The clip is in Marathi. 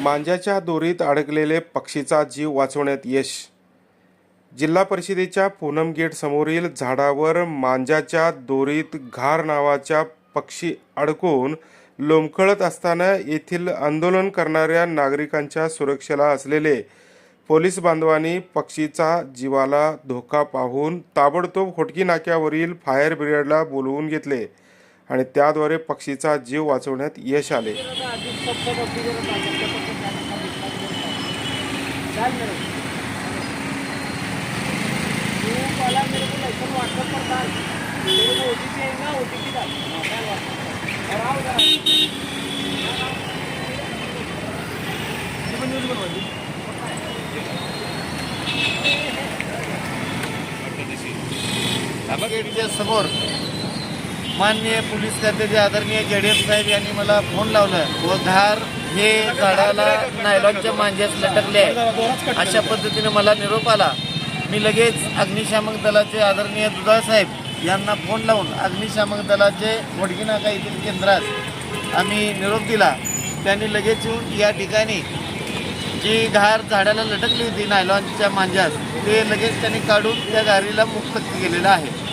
मांजाच्या दोरीत अडकलेले पक्षीचा जीव वाचवण्यात यश. जिल्हा परिषदेच्या पूनम गेट समोरील झाडावर मांजाच्या दोरीत घार नावाच्या पक्षी अडकून लोंबकळत असताना येथील आंदोलन करणाऱ्या नागरिकांच्या सुरक्षेला असलेले पोलीस बांधवांनी पक्षीचा जीवाला धोका पाहून ताबडतोब खोटकी नाक्यावरील फायर ब्रिगेडला बोलवून घेतले. आणि त्याद्वारे पक्षीचा जीव वाचवण्यात यश आले समोर माननीय पोलीस खात्याचे आदरणीय जेडीएफ साहेब यांनी मला फोन लावला व धार हे झाडाला नायलॉनच्या मांज्यास लटकले आहे. अशा पद्धतीने मला निरोप आला. मी लगेच अग्निशामक दलाचे आदरणीय दुधाळ साहेब यांना फोन लावून अग्निशामक दलाचे वडगीनाका येथील केंद्रात आम्ही निरोप दिला. त्यांनी लगेच येऊन या ठिकाणी जी घार झाडाला लटकली होती नायलॉनच्या मांज्यात ते लगेच त्यांनी काढून त्या घारीला मुक्त केलेलं आहे.